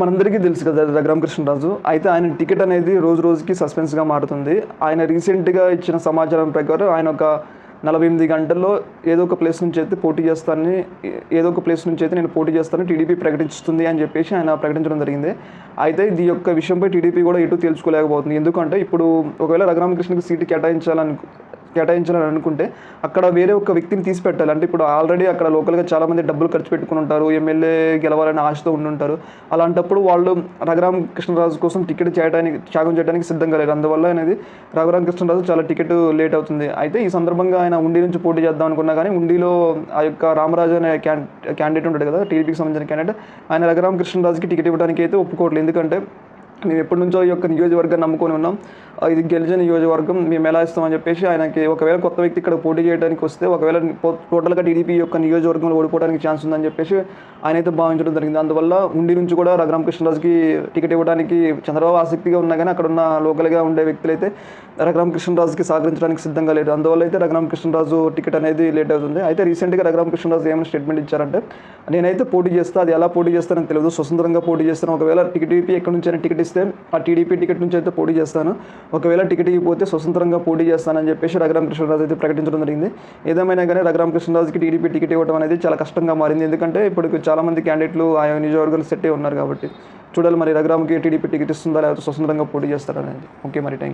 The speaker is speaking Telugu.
మనందరికీ తెలుసు కదా రఘురామకృష్ణరాజు అయితే ఆయన టికెట్ అనేది రోజు రోజుకి సస్పెన్స్గా మారుతుంది. ఆయన రీసెంట్గా ఇచ్చిన సమాచారం ప్రకారం ఆయన ఒక నలభై ఎనిమిది గంటల్లో ఏదో ఒక ప్లేస్ నుంచి అయితే పోటీ చేస్తానని ఏదో ఒక ప్లేస్ నుంచి అయితే నేను పోటీ చేస్తానని టీడీపీ ప్రకటిస్తుంది అని చెప్పేసి ఆయన ప్రకటించడం జరిగింది. అయితే ఈ యొక్క విషయంపై టీడీపీ కూడా ఎటు తేల్చుకోలేకపోతుంది. ఎందుకంటే ఇప్పుడు ఒకవేళ రఘురామకృష్ణకి సీటు కేటాయించాలని కేటాయించాలని అనుకుంటే అక్కడ వేరే ఒక వ్యక్తిని తీసిపెట్టాలి. అంటే ఇప్పుడు ఆల్రెడీ అక్కడ లోకల్గా చాలామంది డబ్బులు ఖర్చు పెట్టుకుని ఉంటారు ఎమ్మెల్యే గెలవాలని ఆశతో ఉండి ఉంటారు. అలాంటప్పుడు వాళ్ళు రఘురామ కృష్ణరాజు కోసం టికెట్ చేయడానికి త్యాగం చేయడానికి సిద్ధంగా లేరు. అందువల్ల అనేది రఘురామ కృష్ణరాజు చాలా టికెట్ లేట్ అవుతుంది. అయితే ఈ సందర్భంగా ఆయన ఉండి నుంచి పోటీ చేద్దాం అనుకున్నా కానీ ఉండిలో ఆ యొక్క రామరాజు అనే క్యాన్ క్యాండిడేట్ ఉంటాడు కదా టీడీపీకి సంబంధించిన క్యాండిడేట్ ఆయన రఘురామ కృష్ణరాజుకి టికెట్ ఇవ్వడానికి అయితే ఒప్పుకోవట్లేదు. ఎందుకంటే మేము ఎప్పటి నుంచో ఈ యొక్క నియోజకవర్గాన్ని నమ్ముకొని ఉన్నాం. ఇది గెలిచిన నియోజకవర్గం మేము ఎలా ఇస్తామని చెప్పేసి ఆయనకి ఒకవేళ కొత్త వ్యక్తి ఇక్కడ పోటీ చేయడానికి వస్తే ఒకవేళ టోటల్గా టీడీపీ యొక్క నియోజకవర్గంలో ఓడిపోవడానికి ఛాన్స్ ఉందని చెప్పేసి ఆయన అయితే భావించడం జరిగింది. అందువల్ల ఉండి నుంచి కూడా రఘురామకృష్ణరాజుకి టికెట్ ఇవ్వడానికి చంద్రబాబు ఆసక్తిగా ఉన్నా కానీ అక్కడ ఉన్న లోకల్గా ఉండే వ్యక్తులు అయితే రఘురామకృష్ణరాజుకి సహకరించడానికి సిద్ధంగా లేదు అందువల్ల అయితే రఘురామకృష్ణరాజు టికెట్ అనేది లేట్ అవుతుంది. అయితే రీసెంట్గా రఘురామకృష్ణరాజు ఏమైనా స్టేట్మెంట్ ఇచ్చారంటే నేనైతే పోటీ చేస్తా అది ఎలా పోటీ చేస్తానని తెలియదు. స్వతంత్రంగా పోటీ చేస్తాను. ఒకవేళ టీడీపీ ఎక్కడి నుంచి అయినా టికెట్ ఇస్తే ఆ టీడీపీ టికెట్ నుంచి అయితే పోటీ చేస్తాను. ఒకవేళ టికెట్ ఇవ్వకపోతే స్వతంత్రంగా పోటీ చేస్తానని చెప్పేసి రఘురామ కృష్ణరాజు అయితే ప్రకటించడం జరిగింది. ఏదేమైనా కానీ రఘురామ కృష్ణరాజుకి టీడీపీ టికెట్ ఇవ్వడం అనేది చాలా కష్టంగా మారింది. ఎందుకంటే ఇప్పుడు చాలామంది క్యాండిడేట్లు ఆయా నియోజకవర్గాలు సెట్ అయి ఉన్నారు కాబట్టి చూడాలి మరి రఘురామకి టీడీపీ టికెట్ ఇస్తుందా లేకపోతే స్వతంత్రంగా పోటీ చేస్తారనేది ఓకే మరి థ్యాంక్